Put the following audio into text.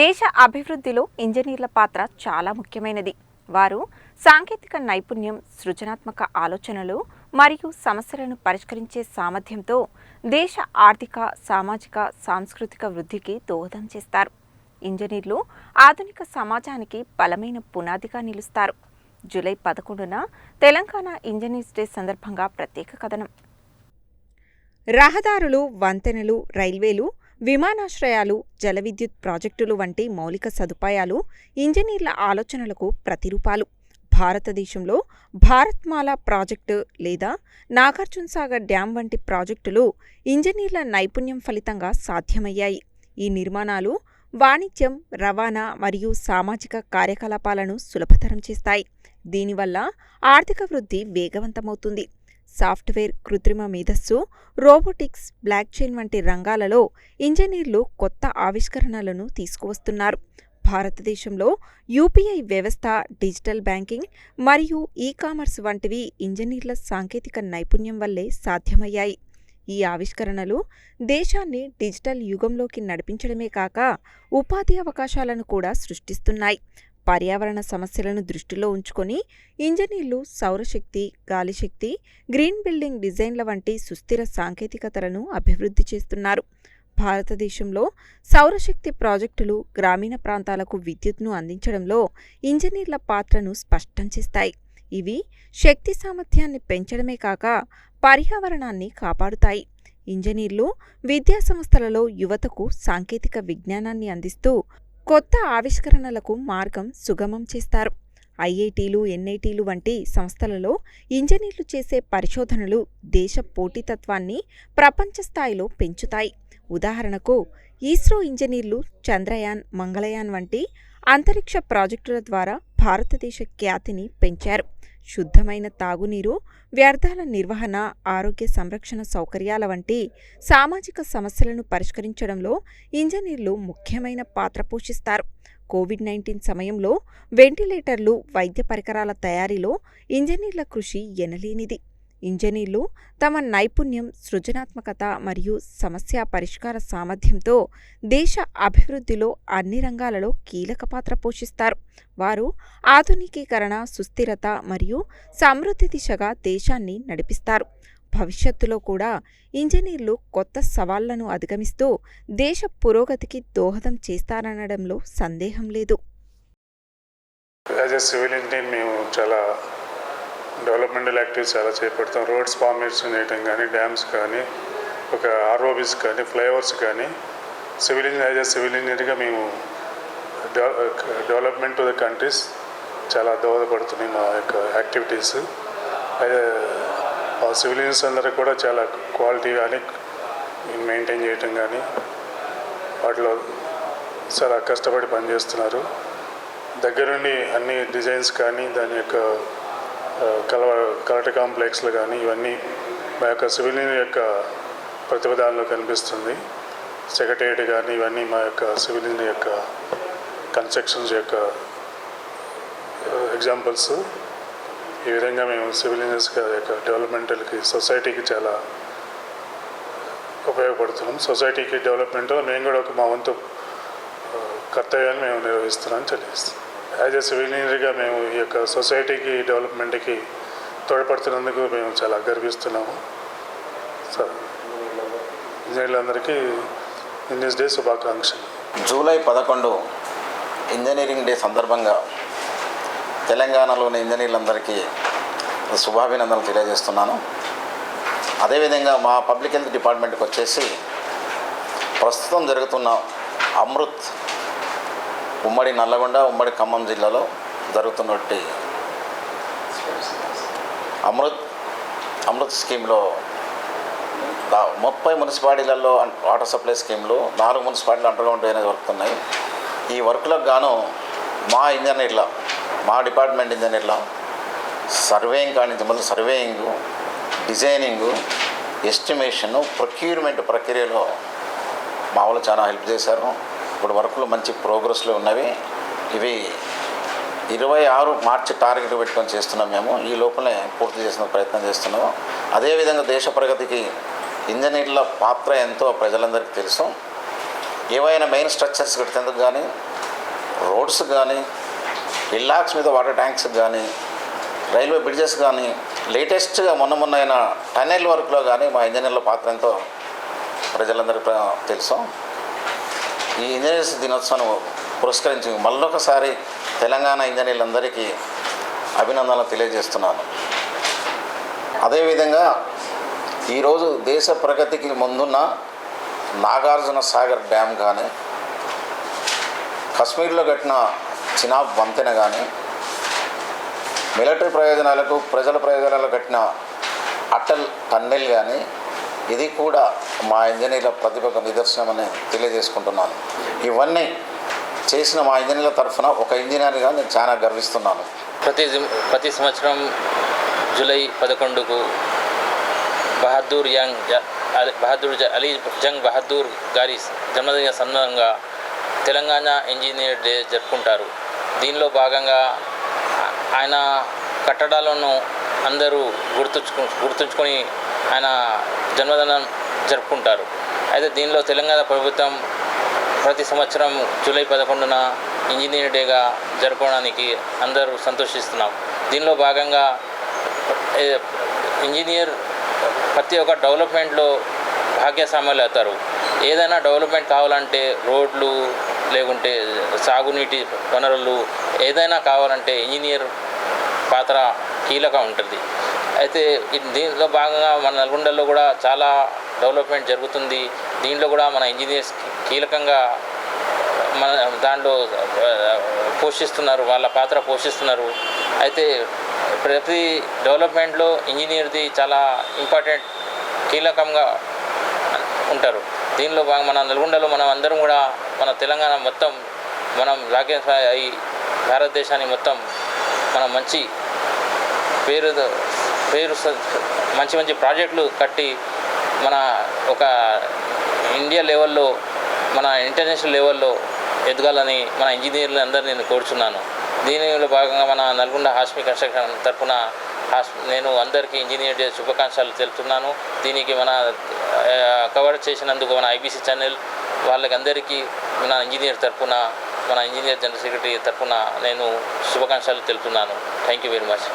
దేశ అభివృద్ధిలో ఇంజనీర్ల పాత్ర చాలా ముఖ్యమైనది. వారు సాంకేతిక నైపుణ్యం సృజనాత్మక ఆలోచనలు మరియు సమస్యలను పరిష్కరించే సామర్థ్యంతో దేశ ఆర్థిక సామాజిక సాంస్కృతిక వృద్ధికి దోహదం చేస్తారు. ఇంజనీర్లు ఆధునిక సమాజానికి బలమైన పునాదిగా నిలుస్తారు. జూలై పదకొండున తెలంగాణ ఇంజనీర్స్ డే సందర్భంగా ప్రత్యేక కథనం. రహదారులు వంతెనలు రైల్వేలు విమానాశ్రయాలు జల విద్యుత్ ప్రాజెక్టులు వంటి మౌలిక సదుపాయాలు ఇంజనీర్ల ఆలోచనలకు ప్రతిరూపాలు. భారతదేశంలో భారత్మాల ప్రాజెక్టు లేదా నాగార్జునసాగర్ డ్యాం వంటి ప్రాజెక్టులు ఇంజనీర్ల నైపుణ్యం ఫలితంగా సాధ్యమయ్యాయి. ఈ నిర్మాణాలు వాణిజ్యం రవాణా మరియు సామాజిక కార్యకలాపాలను సులభతరం చేస్తాయి. దీనివల్ల ఆర్థిక వృద్ధి వేగవంతమవుతుంది. సాఫ్ట్వేర్ కృత్రిమ మేధస్సు రోబోటిక్స్ బ్లాక్ చైన్ వంటి రంగాలలో ఇంజనీర్లు కొత్త ఆవిష్కరణలను తీసుకువస్తున్నారు. భారతదేశంలో యూపీఐ వ్యవస్థ డిజిటల్ బ్యాంకింగ్ మరియు ఈ కామర్స్ వంటివి ఇంజనీర్ల సాంకేతిక నైపుణ్యం వల్లే సాధ్యమయ్యాయి. ఈ ఆవిష్కరణలు దేశాన్ని డిజిటల్ యుగంలోకి నడిపించడమే కాక ఉపాధి అవకాశాలను కూడా సృష్టిస్తున్నాయి. పర్యావరణ సమస్యలను దృష్టిలో ఉంచుకొని ఇంజనీర్లు సౌరశక్తి గాలిశక్తి గ్రీన్ బిల్డింగ్ డిజైన్ల వంటి సుస్థిర సాంకేతికతలను అభివృద్ధి చేస్తున్నారు. భారతదేశంలో సౌరశక్తి ప్రాజెక్టులు గ్రామీణ ప్రాంతాలకు విద్యుత్ను అందించడంలో ఇంజనీర్ల పాత్రను స్పష్టం చేస్తాయి. ఇవి శక్తి సామర్థ్యాన్ని పెంచడమే కాక పర్యావరణాన్ని కాపాడుతాయి. ఇంజనీర్లు విద్యా సంస్థలలో యువతకు సాంకేతిక విజ్ఞానాన్ని అందిస్తూ కొత్త ఆవిష్కరణలకు మార్గం సుగమం చేస్తారు. ఐఐటీలు ఎన్ఐటీలు వంటి సంస్థలలో ఇంజనీర్లు చేసే పరిశోధనలు దేశ పోటీతత్వాన్ని ప్రపంచ స్థాయిలో పెంచుతాయి. ఉదాహరణకు ఇస్రో ఇంజనీర్లు చంద్రయాన్ మంగళయాన్ వంటి అంతరిక్ష ప్రాజెక్టుల ద్వారా భారతదేశ ఖ్యాతిని పెంచారు. శుద్ధమైన తాగునీరు వ్యర్థాల నిర్వహణ ఆరోగ్య సంరక్షణ సౌకర్యాల వంటి సామాజిక సమస్యలను పరిష్కరించడంలో ఇంజనీర్లు ముఖ్యమైన పాత్ర పోషిస్తారు. కోవిడ్ నైన్టీన్ సమయంలో వెంటిలేటర్లు వైద్య పరికరాల తయారీలో ఇంజనీర్ల కృషి ఎనలేనిది. ఇంజనీర్లు తమ నైపుణ్యం సృజనాత్మకత మరియు సమస్య పరిష్కార సామర్థ్యంతో దేశ అభివృద్ధిలో అన్ని రంగాలలో కీలక పాత్ర పోషిస్తారు. వారు ఆధునికీకరణ సుస్థిరత మరియు సమృద్ధి దిశగా దేశాన్ని నడిపిస్తారు. భవిష్యత్తులో కూడా ఇంజనీర్లు కొత్త సవాళ్ళను అధిగమిస్తూ దేశ పురోగతికి దోహదం చేస్తారనడంలో సందేహం లేదు. యాజ్ ఎ సివిల్ ఇంజనీర్ మేము చాలా డెవలప్మెంటల్ యాక్టివిటీస్ చాలా చేపడతాం. రోడ్స్ ఫార్మేషన్ చేయటం కానీ డ్యామ్స్ కానీ ఒక ఆర్ఓబీస్ కానీ ఫ్లైఓవర్స్ కానీ civil engineer as a civil ఇంజనీర్గా మేము డెవలప్మెంట్ టు ద కంట్రీస్ చాలా దోహదపడుతున్నాయి మా యొక్క యాక్టివిటీస్. ఆ సివిల్ ఇంజనీర్స్ అందరూ కూడా చాలా క్వాలిటీ కానీ మెయింటైన్ చేయటం కానీ వాటిలో చాలా కష్టపడి పనిచేస్తున్నారు. దగ్గరుండి అన్ని డిజైన్స్ కానీ దాని యొక్క కలవ కలెక్ట్ కాంప్లెక్స్లు కానీ ఇవన్నీ మా యొక్క సివిల్ యొక్క ప్రతిభదానంలో కనిపిస్తుంది. సెక్రటేరియట్ కానీ ఇవన్నీ మా యొక్క సివిల్ యొక్క కన్స్ట్రక్షన్స్ యొక్క ఎగ్జాంపుల్స్. ఈ విధంగా మేము సివిల్ యొక్క డెవలప్మెంటల్కి సొసైటీకి చాలా ఉపయోగపడుతున్నాం. సొసైటీకి డెవలప్మెంట్లో మేము కూడా ఒక మా వంతు కర్తవ్యాన్ని మేము నిర్వహిస్తున్నామని తెలియజేస్తున్నాం. యాజ్ ఎ సివిల్ ఇంజనీర్గా మేము ఈ యొక్క సొసైటీకి డెవలప్మెంట్కి తోడ్పడుతున్నందుకు మేము చాలా గర్విస్తున్నాము. సార్ ఇంజనీర్లందరికీ ఇంజనీర్స్ డే శుభాకాంక్షలు. జూలై పదకొండు ఇంజనీరింగ్ డే సందర్భంగా తెలంగాణలోని ఇంజనీర్లందరికీ శుభాభినందనలు తెలియజేస్తున్నాను. అదేవిధంగా మా పబ్లిక్ హెల్త్ డిపార్ట్మెంట్కి వచ్చేసి ప్రస్తుతం జరుగుతున్న అమృత్ ఉమ్మడి నల్లగొండ ఉమ్మడి ఖమ్మం జిల్లాలో జరుగుతున్నట్టు అమృత్ అమృత్ స్కీమ్లో ముప్పై మున్సిపాలిటీలలో వాటర్ సప్లై స్కీమ్లు నాలుగు మున్సిపాలిటీలు అండర్గ్రౌండ్ డ్రైనేజ్ వర్క్ ఉన్నాయి. ఈ వర్క్లకు గాను మా ఇంజనీర్ల మా డిపార్ట్మెంట్ ఇంజనీర్ల సర్వేయింగ్ కానించి మళ్ళీ సర్వేయింగ్ డిజైనింగ్ ఎస్టిమేషను ప్రొక్యూర్మెంట్ ప్రక్రియలో మా వాళ్ళు చాలా హెల్ప్ చేశారు. ఇప్పుడు వరకులో మంచి ప్రోగ్రెస్లో ఉన్నవి. ఇవి ఇరవై ఆరు మార్చి టార్గెట్ పెట్టుకొని చేస్తున్నాం మేము. ఈ లోపలే పూర్తి చేసిన ప్రయత్నం చేస్తున్నాము. అదేవిధంగా దేశ ప్రగతికి ఇంజనీర్ల పాత్ర ఎంతో ప్రజలందరికీ తెలుసు. ఏవైనా మెయిన్ స్ట్రక్చర్స్ కట్టేందుకు కానీ రోడ్స్ కానీ ఇల్లాక్స్ మీద వాటర్ ట్యాంక్స్ కానీ రైల్వే బ్రిడ్జెస్ కానీ లేటెస్ట్గా మొన్న మొన్న అయిన టనెల్ వర్క్లో కానీ మా ఇంజనీర్ల పాత్ర ఎంతో ప్రజలందరికీ తెలుసు. ఈ ఇంజనీర్స్ దినోత్సవం పురస్కరించి మళ్ళొకసారి తెలంగాణ ఇంజనీర్లందరికీ అభినందనలు తెలియజేస్తున్నాను. అదేవిధంగా ఈరోజు దేశ ప్రగతికి ముందున్న నాగార్జున సాగర్ డ్యామ్ కానీ కశ్మీర్లో కట్టిన చినాబ్ వంతెన కానీ మిలిటరీ ప్రయోజనాలకు ప్రజల ప్రయోజనాలకు కట్టిన అటల్ టన్నెల్ కానీ ఇది కూడా మా ఇంజనీర్ల ప్రతిభకు నిదర్శనమని తెలియజేసుకుంటున్నాను. ఇవన్నీ చేసిన మా ఇంజనీర్ల తరఫున ఒక ఇంజనీర్గా నేను చాలా గర్విస్తున్నాను. ప్రతి ప్రతి సంవత్సరం జూలై పదకొండుకు బహదూర్ యంగ్ జ- బహదూర్ జ- అలీ జంగ్ బహదూర్ గారి జన్మదిన సందర్భంగా తెలంగాణ ఇంజనీర్ డే జరుపుకుంటారు. దీనిలో భాగంగా ఆయన కట్టడాలను అందరూ గుర్తుంచుకు గుర్తుంచుకొని ఆయన జన్మదినం జరుపుకుంటారు. అయితే దీనిలో తెలంగాణ ప్రభుత్వం ప్రతి సంవత్సరం జూలై పదకొండున ఇంజనీర్ డేగా జరపడానికి అందరూ సంతోషిస్తున్నాం. దీనిలో భాగంగా ఇంజనీర్ ప్రతి ఒక్క డెవలప్మెంట్లో భాగ్యస్వామ్యాలు అవుతారు. ఏదైనా డెవలప్మెంట్ కావాలంటే రోడ్లు లేకుంటే సాగునీటి వనరులు ఏదైనా కావాలంటే ఇంజనీర్ పాత్ర కీలక ఉంటుంది. అయితే దీంట్లో భాగంగా మన నల్గొండలో కూడా చాలా డెవలప్మెంట్ జరుగుతుంది. దీంట్లో కూడా మన ఇంజనీర్స్ కీలకంగా మన దాంట్లో పోషిస్తున్నారు వాళ్ళ పాత్ర పోషిస్తున్నారు. అయితే ప్రతి డెవలప్మెంట్లో ఇంజనీర్ది చాలా ఇంపార్టెంట్ కీలకంగా ఉంటారు. దీనిలో భాగం మన నల్గొండలో మనం అందరం కూడా మన తెలంగాణ మొత్తం మనం రాజ్య అయి భారతదేశాన్ని మొత్తం మనం మంచి పేరు పేరు మంచి మంచి ప్రాజెక్టులు కట్టి మన ఒక ఇండియా లెవెల్లో మన ఇంటర్నేషనల్ లెవెల్లో ఎదగాలని మన ఇంజనీర్లు అందరూ నేను కోరుచున్నాను. దీనిలో భాగంగా మన నల్గొండ హాస్పి కన్స్ట్రక్షన్ తరఫున హాస్ నేను అందరికీ ఇంజనీర్ డే శుభాకాంక్షలు తెలుపుతున్నాను. దీనికి మన కవర్ చేసినందుకు మన ఐబీసీ ఛానల్ వాళ్ళకి అందరికీ మన ఇంజనీర్ తరఫున మన ఇంజనీర్ జనరల్ సెక్రటరీ తరఫున నేను శుభాకాంక్షలు తెలుపుతున్నాను. Thank you very much.